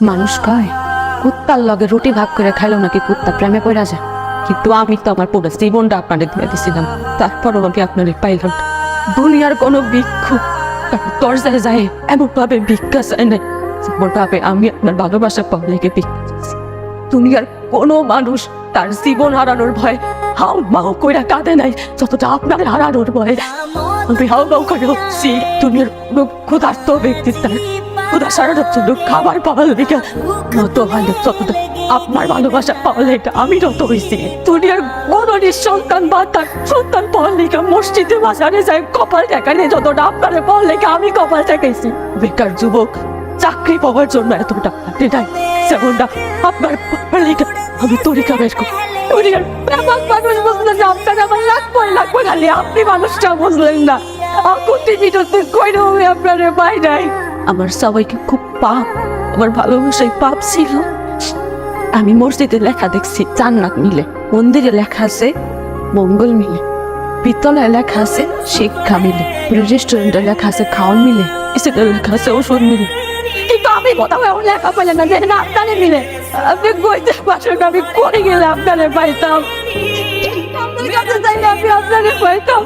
মানুষ কয়, কুত্তার লগে রুটি ভাগ করে খাইলো নাকি কুত্তা প্রেমে পড়া যায়। কিন্তু আমি তো আমার পুরো জীবনটা আপনাদের দিয়ে দিয়েছিলাম তারপরও আমি আপনাদের পাইলাম। দুনিয়ার কোনো ভিক্ষু দরজায় যায় এমন ভাবে ভিক্ষা চায় না যেমন ভাবে আমি আপনার ভালোবাসা পাবলিকে ভিক্ষা দুনিয়ার কোনো মানুষ তার জীবন হারানোর ভয় হাও মাউ কইরা কাঁদে নাই, যতটা আপনার হারানোর ভয়। আমি হাউ মাউ করে হচ্ছি দুনিয়ার কোনো ক্ষুধার্ত ব্যক্তি তার ক্ষুধা সারানোর জন্য খাবার পাওয়ার দিকে নত হয় না যতটা আপনার ভালোবাসা পাওয়ার লেগে আমি নত হয়েছি। দুনিয়ার কোনো সন্তান বা তার সন্তান পাওয়ার লেগে, মসজিদে, বাজারে যায়, কপাল দেখানে যতটা আপনার পাওয়ার লেগে, আমি কপাল দেখাইছি। বেকার যুবক, চাকরি পাওয়ার জন্য এতটা আপনি নাই যেমনটা আপনার পাওয়ার লেগে আমি তরিকা বের করি। দুনিয়ার ব্যাপক মানুষ বুঝলেন না আপনার আমার লাগবে লাগবে খালি আপনি মানুষটা বুঝলেন না। আকুতি বিরুদ্ধে কইরে হবে আপনার পাই নাই। আমার সবাইকে খুব পাপ, আমার ভালোবাসাই পাপ ছিল। আমি মসজিদে লেখা দেখছি, জান্নাত মিলে। মন্দিরে লেখা আছে, মঙ্গল মিলে। বিদ্যালয়ে লেখা আছে, শিক্ষা মিলে। রেস্টুরেন্টে লেখা আছে খাওয়ান মিলে। স্কুলে লেখা আছে, ওষুধ মিলে। কিন্তু আমি কোথাও এমন লেখা পেলে না যে না আপনারে মিলে। আপনি কইতে পারেন আমি করে গেলে আপনারে পাইতাম। আপনার কাছে চাইলে আমি আপনারে পাইতাম।